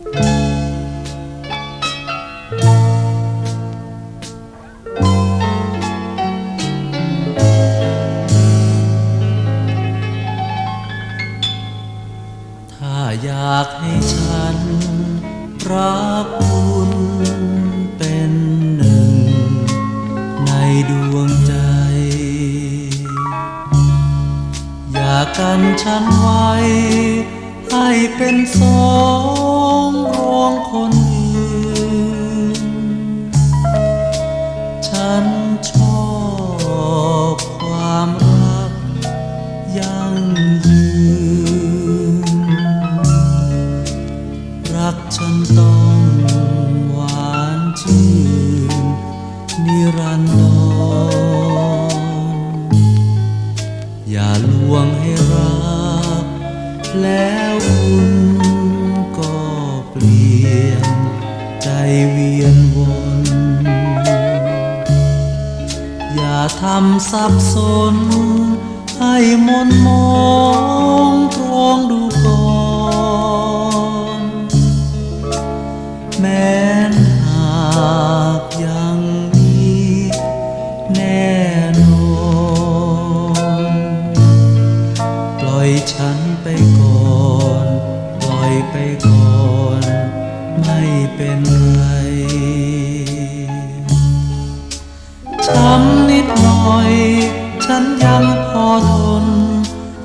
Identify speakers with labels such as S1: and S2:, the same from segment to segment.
S1: ถ้าอยากให้ฉันรักคุณเป็นหนึ่ง ในดวงใจ อย่ากันฉันไว้ให้เป็นสอง รองคนอื่น ฉันชอบความรักยั่งยืน รักฉันต้องหวานชื่นนิรันดร อย่าลวงให้รักแล้วคุณ นวน อย่าทำสับสน ให้มนมองตรองดูก่อนแม้นหากยังมีแน่นอนปล่อยฉันไปก่อน ปล่อยไปก่อน ไม่เป็นไร นยังพอทน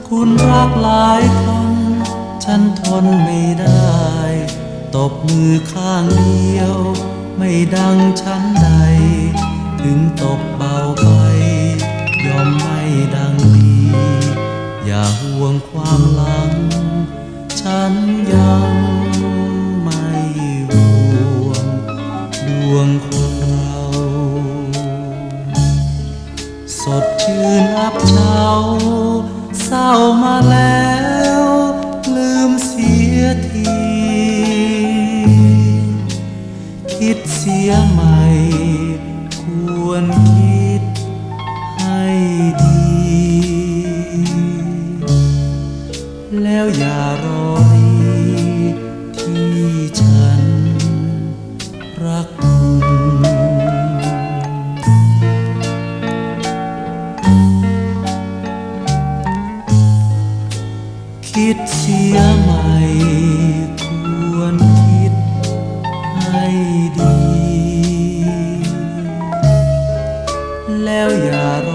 S1: คุณรักหลายคน ฉันทนไม่ได้ ตบมือข้างเดียว ไม่ดังฉันใด ถึงตบเบาไป ยอมไม่ดังดี อย่าห่วงความหลัง ฉันยังไม่ห่วงดวงคนรา สดชื่นอับเช้าเศร้ามาแล้ว ลืมเสียที คิดเสียใหม่ ควรคิดให้ดี แล้วอย่ารอ คิดเสียใหม่ควรคิดให้ดี แล้วอย่ารอ